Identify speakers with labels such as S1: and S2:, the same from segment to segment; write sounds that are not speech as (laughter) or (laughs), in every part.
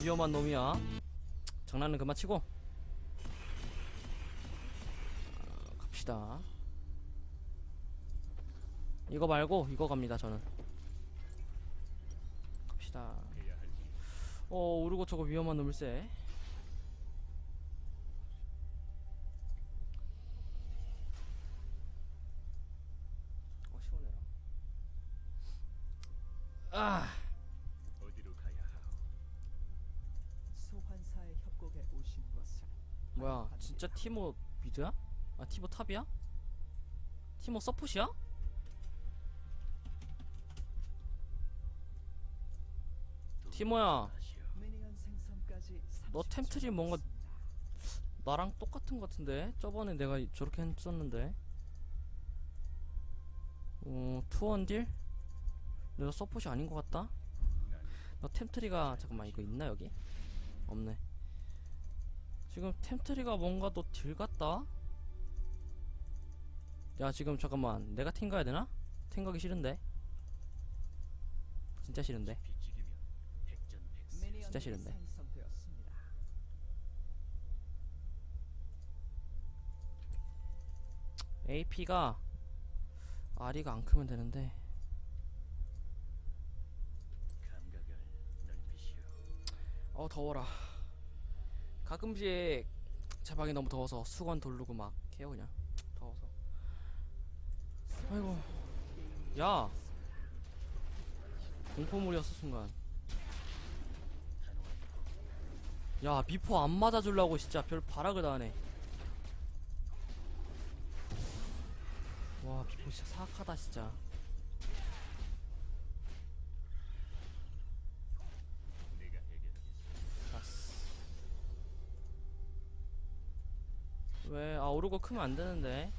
S1: 위험한 놈이야. 장난은 그만 치고. 아, 갑시다. 이거 말고 이거 갑니다 저는. 갑시다. 어 오르고 저거 위험한 놈일세. 어 시원해라. 아. 뭐야. 진짜 티모 미드야? 아 티모 탑이야? 티모 서폿이야? 티모야 너
S2: 30초
S1: 템트리 뭔가. 나랑 똑같은 것 같은데 저번에 내가 저렇게 했었는데 어 투원딜? 내가 서폿이 아닌 것 같다? 난너 템트리가 잠깐만 이거 있나 여기? 없네 지금 템트리가 뭔가 너 딜 같다? 야 지금 잠깐만 내가 탱 가야 되나? 탱 가기 싫은데 진짜 싫은데 진짜 싫은데. AP가 아리가 안 크면 되는데. 어 더워라 가끔씩 제 방이 너무 더워서 수건 돌르고 막 해요 그냥. 더워서. 아이고. 야! 공포물이었어 순간. 야 미포 안 맞아주려고 진짜 별 발악을 다 하네. 와 미포 진짜 사악하다 진짜 아 오르고 크면 안 되는데.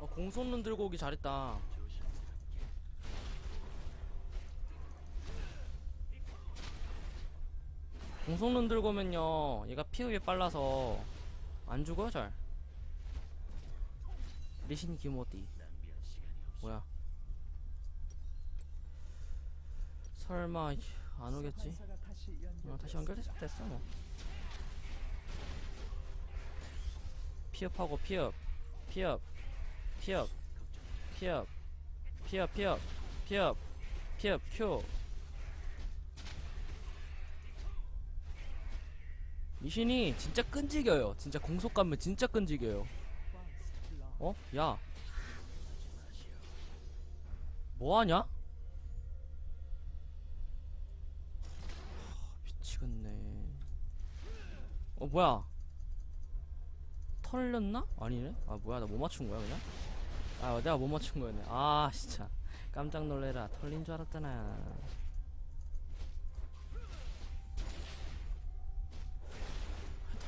S1: 아 공손눈 들고 오기 잘했다. 공손눈 들고 오면요, 얘가 피흡이 빨라서 안 죽어요 잘. 리신
S3: 없어.
S1: 뭐야? 설마 안 오겠지? 어, 다시 연결됐어 됐어 뭐 피업하고 피업 피업 피업 피업 피업 피업 피업 피업 큐 미신이 진짜 끈질겨요 진짜 공속 가면 진짜 끈질겨요 어? 야 뭐하냐? 미치겠네. 어 뭐야? 털렸나? 아니네? 아 뭐야? 나 못 맞춘 거야 그냥? 아 내가 못 맞춘 거였네. 아 진짜. 깜짝 놀래라. 털린 줄 알았잖아.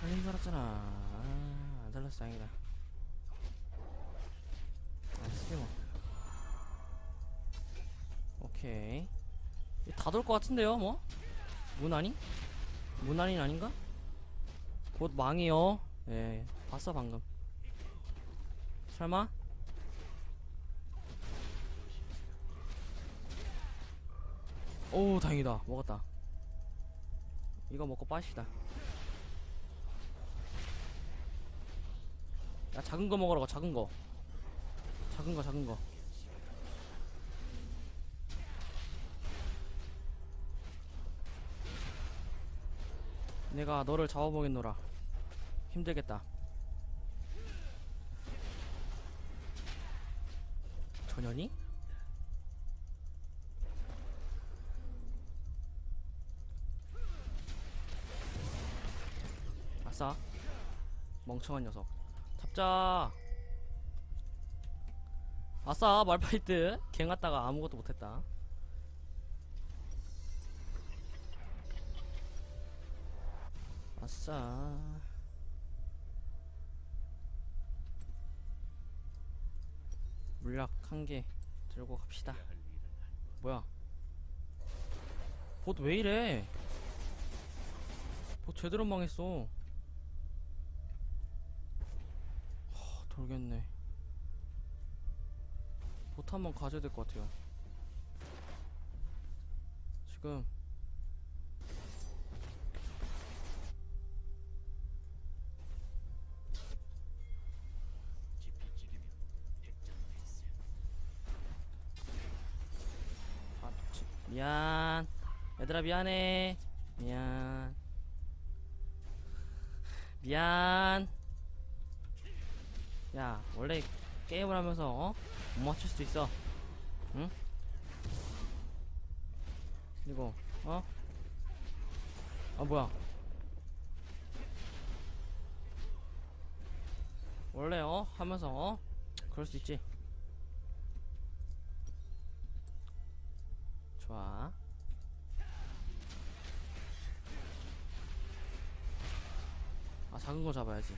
S1: 털린 줄 알았잖아. 아, 안 털렸어 다행이다. 아뭐 오케이. 다 돌 것 같은데요 뭐? 무난히? 무난히 아닌가? 곧 망이요. 예 봤어 방금. 설마? 오 다행이다. 먹었다. 이거 먹고 빠시다. 야 작은 거 먹으라고 작은 거. 작은 거 작은 거 내가 너를 잡아보겠노라. 힘들겠다. 전현이? 아싸. 멍청한 녀석. 잡자. 아싸 말파이트. 갱 갔다가 아무것도 못했다 아싸 물약 한 개 들고 갑시다.
S3: 한
S1: 뭐야? 봇 왜 이래? 봇 제대로 망했어. 하, 돌겠네. 봇 한 번 가져야 될 것 같아요. 지금 미안 얘들아 미안해 미안 미안 야 원래 게임을 하면서 어? 못 맞출 수도 있어 응? 그리고 어? 아 뭐야 원래 어? 하면서 어? 그럴 수 있지 좋아. 아 작은 거 잡아야지.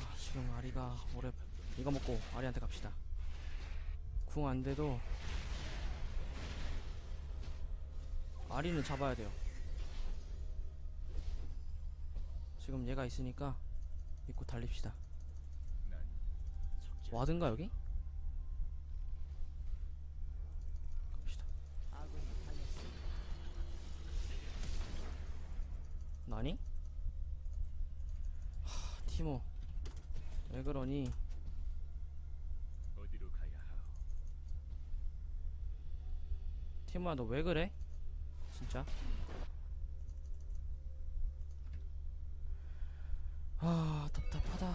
S1: 아, 지금 아리가 오래 이거 먹고 아리한테 갑시다. 궁 안 돼도 아리는 잡아야 돼요. 지금 얘가 있으니까 믿고 달립시다. 와든가 여기? 갑시다.
S2: 아군이 당했습니다.
S1: 나니? 하, 티모 왜 그러니?
S3: 어디로 가야 하오?
S1: 티모야 너 왜 그래? 진짜? 아 답답하다.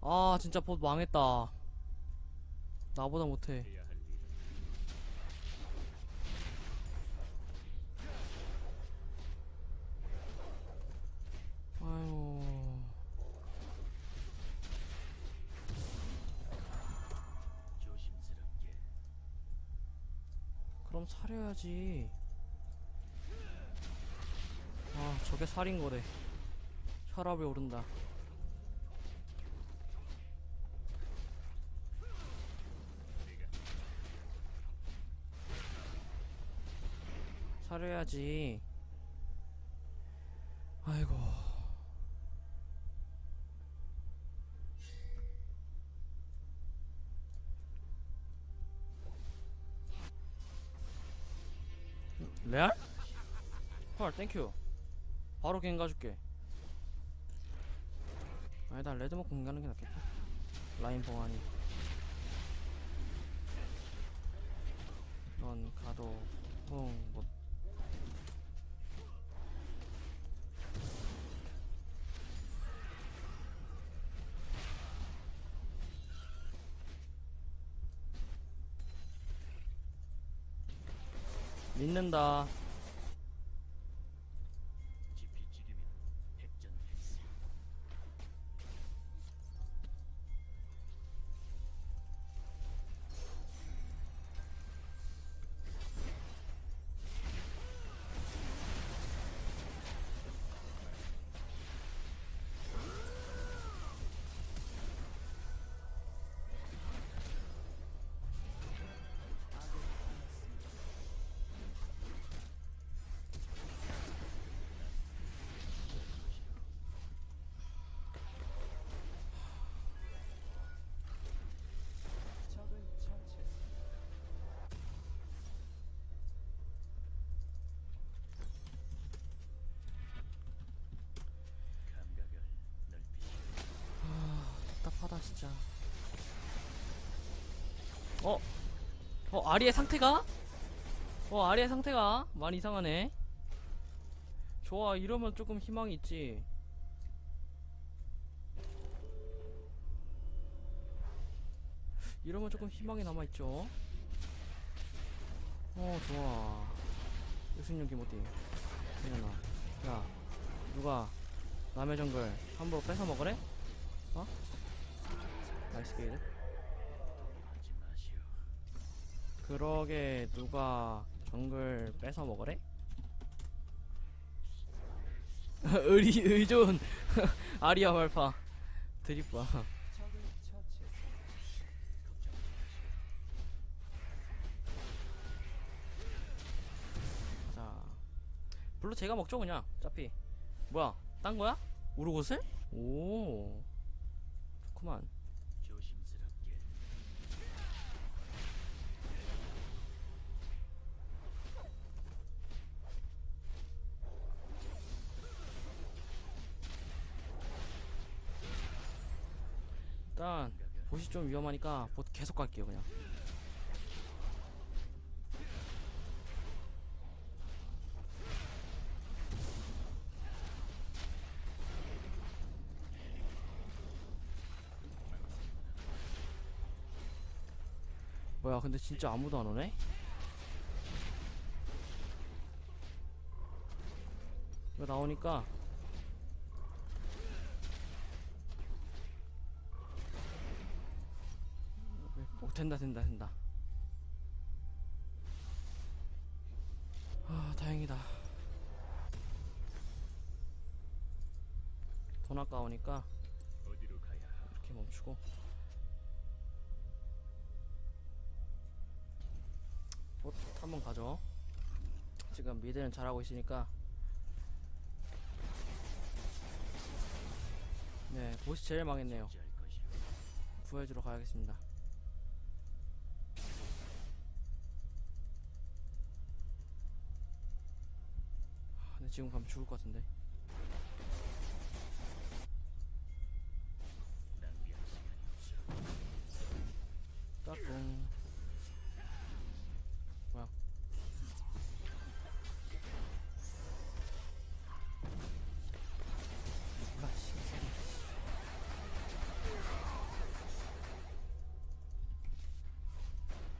S2: 아
S1: 진짜 봇 망했다 나보다 못해 그럼 사려야지. 아 저게 살인 거래. 혈압이 오른다. 사려야지. 아이고 땡큐. 바로 갱 가줄게. 아니다 레드 먹고 갱 가는 게 낫겠다. 라인 봉환이 넌 가도 흥못 믿는다 답답하다 진짜 어? 어 아리의 상태가? 어 아리의 상태가 많이 이상하네 좋아 이러면 조금 희망이 있지 이러면 조금 희망이 남아있죠 어 좋아 유승용 김호띠 일어나 야 누가 남의 정글 함부로 뺏어 먹으래? 어?
S3: 마시오.
S1: 그러게 누가 정글 뺏어 먹으래? (laughs) 의리 의존 (laughs) 아리아 말파 드립봐. 자 블루 제가 먹죠 그냥 어차피 뭐야 딴 거야? 우르곳을? 오 좋구만 일단 보시 좀 위험하니까 봇 계속 갈게요 그냥 뭐야 근데 진짜 아무도 안 오네? 이거 나오니까 된다 된다 된다. 아 다행이다. 돈 아까우니까
S3: 어디로 가야 하오?
S1: 이렇게 멈추고. 봇 한번 가죠. 지금 미드는 잘하고 있으니까. 네 보시 제일 망했네요? 구해주러 가야겠습니다 지금 가면 죽을 것 같은데. 까꿍 뭐야?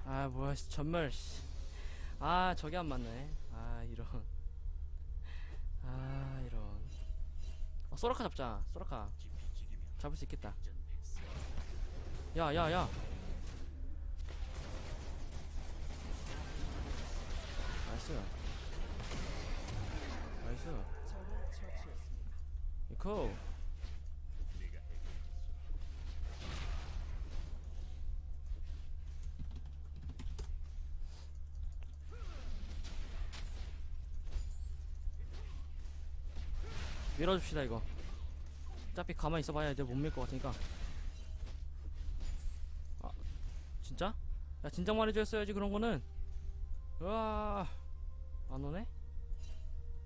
S1: 아 뭐야 씨, 전멸 씨. 아 저게 안 맞네 소라카 잡자. 소라카. 잡을 수 있겠다. 야야야. 나이스. 나이스.
S2: 적을 처치했습니다.
S1: 이코 밀어줍시다 이거 어차피 가만히 있어봐야 이제 못 밀 것 같으니까 아 진짜? 야 진작 말해줬어야지 그런 거는 으아 안 오네?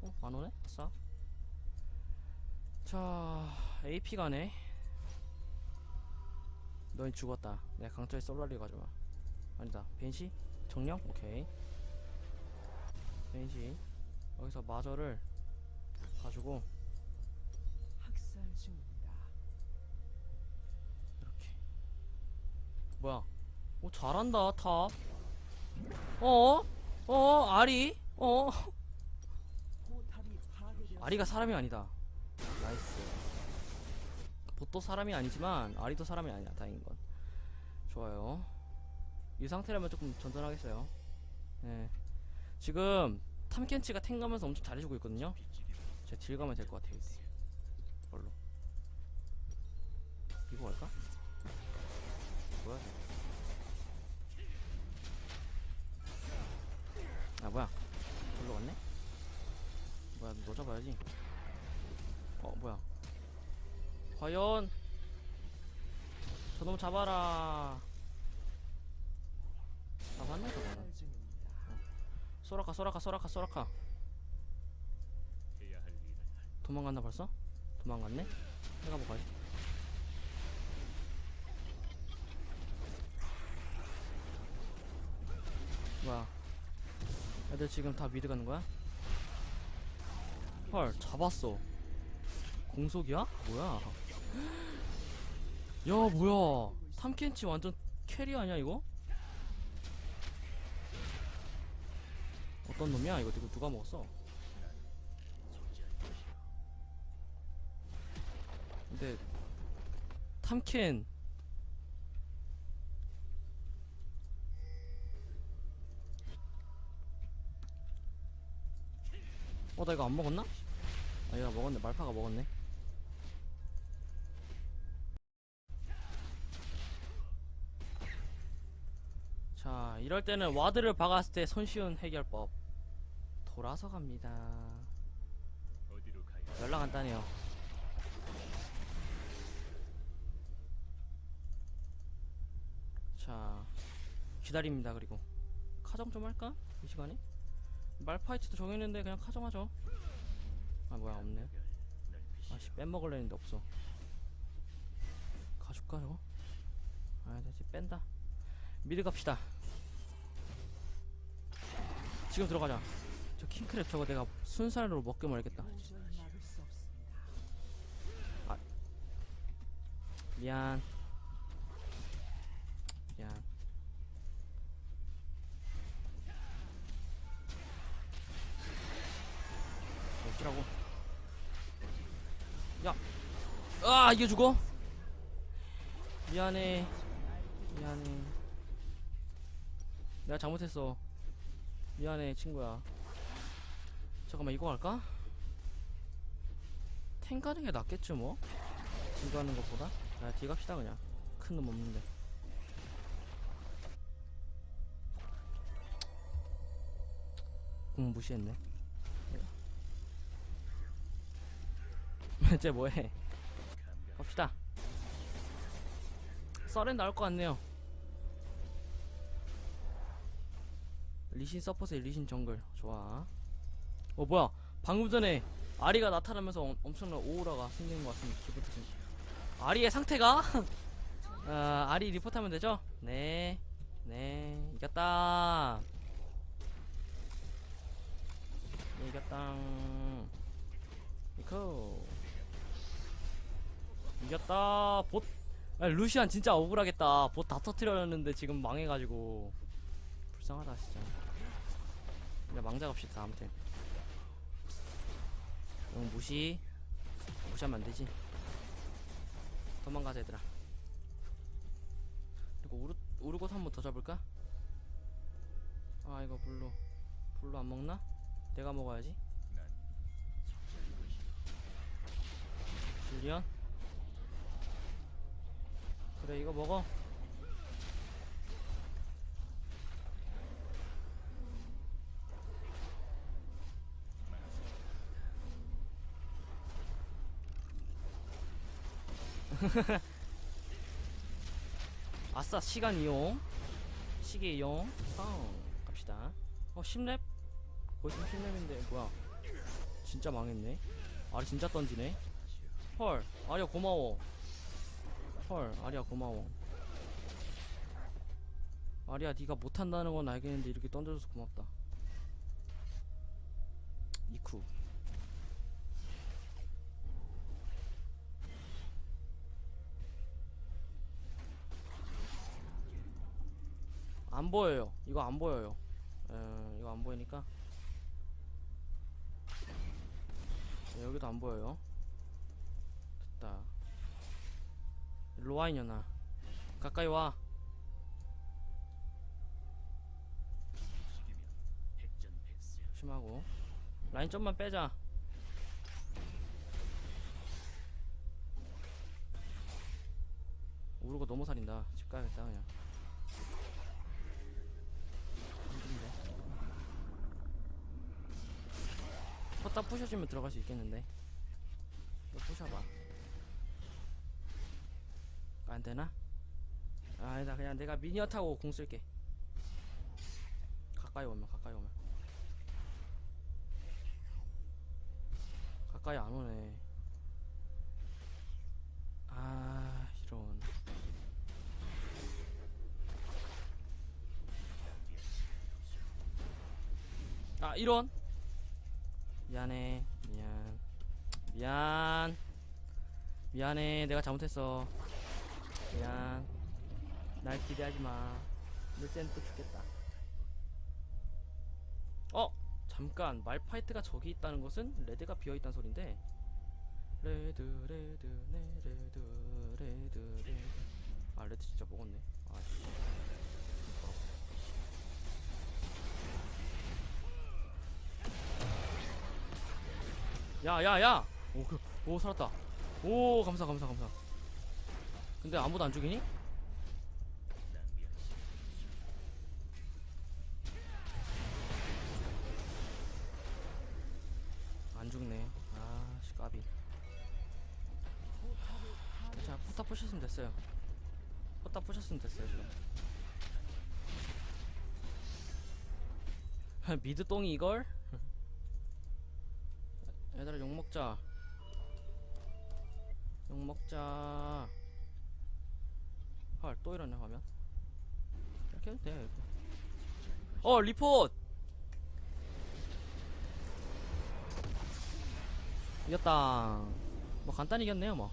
S1: 어? 안 오네? 아싸 자 AP 가네 넌 죽었다 내가 강철에 솔라리 가져와 아니다 벤시? 정령? 오케이 벤시 여기서 마저를 가지고
S2: 학살 중입니다.
S1: 이렇게. 뭐야? 오 잘한다 탑 어? 어? 아리? 어? 아리가 사람이 아니다. 나이스. 보도 사람이 아니지만 아리도 사람이 아니야 다행인 건. 좋아요. 이 상태라면 조금 전전하겠어요. 네 지금 탐켄치가 탱 가면서 엄청 잘해주고 있거든요. 제가 딜 가면 될 것 같아요 이때 뭘로 이거 갈까? 뭐야? 아 뭐야 절로 갔네? 뭐야 너 잡아야지 어 뭐야 과연 저놈 잡아라 잡았네
S2: 학살 중입니다.
S1: 소라카 소라카 소라카 소라카 도망갔나 벌써? 도망갔네? 내가 뭐 가지? 뭐야 애들 지금 다 미드 가는 거야? 헐 잡았어 공속이야? 뭐야 (gasps) 야 뭐야 탐켄치 완전 캐리 아니야 이거? 어떤 놈이야 이거 이거 누가 먹었어? 근데 탐켄 어 나 이거 안 먹었나? 아 얘가 먹었네 말파가 먹었네 자 이럴 때는 와드를 박았을 때 손쉬운 해결법 돌아서 갑니다 연락 간단해요 자 기다립니다 그리고 카정 좀 할까? 이 시간에? 말파이트도 정했는데 그냥 카정하죠. 아 뭐야 없네. 아씨 빼먹을래 했는데 없어. 가줄까 저거? 아 다시 뺀다. 미드 갑시다. 지금 들어가자. 저 킹크랩 저거 내가 순살로 먹게 말겠다.
S2: 없습니다.
S1: 미안. 미안 어찌라고 야! 아 이게 죽어? 미안해 미안해 내가 잘못했어 미안해 친구야 잠깐만 이거 할까? 탱 가는 게 낫겠지 뭐? 지금 하는 것보다? 야, 뒤 갑시다, 그냥. 큰 놈 없는데. 공 무시했네. 쟤 뭐해? 갑시다. 썰엔 나올 것 같네요. 리신 서포트에 리신 정글. 좋아. 어, 뭐야. 방금 전에 아리가 나타나면서 엄, 엄청난 오우라가 생기는 것 같습니다. 기분 탓인 아리의 상태가? (laughs) 아, 아리 리포트하면 되죠? 네. 네. 이겼다. 네, 이겼다. 이코. 이겼다. 봇. 아, 루시안 진짜 억울하겠다. 봇 다 터트렸는데 지금 망해가지고. 불쌍하다, 진짜. 그냥 망자 갑시다, 아무튼. 응, 무시. 무시하면 안 되지. 도망가자 얘들아 그리고 우르, 우르곳 한번 더 잡을까? 아 이거 블루 블루 안 먹나? 내가 먹어야지. 줄리언 그래 이거 먹어. (laughs) 아싸 시간 이용. 시계 이용. 어, 갑시다. 어 10렙? 거의 30렙인데 뭐야. 진짜 망했네. 아리 진짜 던지네. 헐 아리야 고마워 헐 아리야 고마워. 아리야 네가 못한다는 건 알겠는데 이렇게 던져줘서 고맙다. 이쿠. 안 보여요. 이거 안 보여요. 에, 이거 안 보이니까. 네, 여기도 안 보여요. 됐다 일로 와 이년아. 가까이 와. 조심하고. 라인 좀만 빼자. 우르고 너무 살인다. 집 가야겠다 그냥. 힘든데 헛다 부셔주면 들어갈 수 있겠는데? 너 부셔봐 안 되나? 아니다 그냥 내가 미니어 타고 공 쓸게 가까이 오면 가까이 오면 가까이 안 오네. 아, 이런. 아, 이런. 미안해. 미안. 미안. 미안해. 내가 잘못했어. 미안. 날 기대하지 마. 이제는 또 죽겠다. 어? 잠깐 말파이트가 저기 있다는 것은 레드가 비어 있다는 소린데 레드 레드 네 레드 레드 레드 아 레드 진짜 먹었네 아 씨. 야야야 오, 그, 오 살았다 오 감사 감사 감사 근데 아무도 안 죽이니? 안 죽네. 아 씨 까비. 자 포탑 부셨으면 됐어요. 포탑 부셨으면 됐어요 지금. (laughs) 미드 똥이 이걸? (laughs) 얘들아 욕 먹자. 욕 먹자 헐 또 이러네 화면. 이렇게 해도 돼 이렇게. 어 리포트! 이겼다. 뭐 간단히 이겼네요 뭐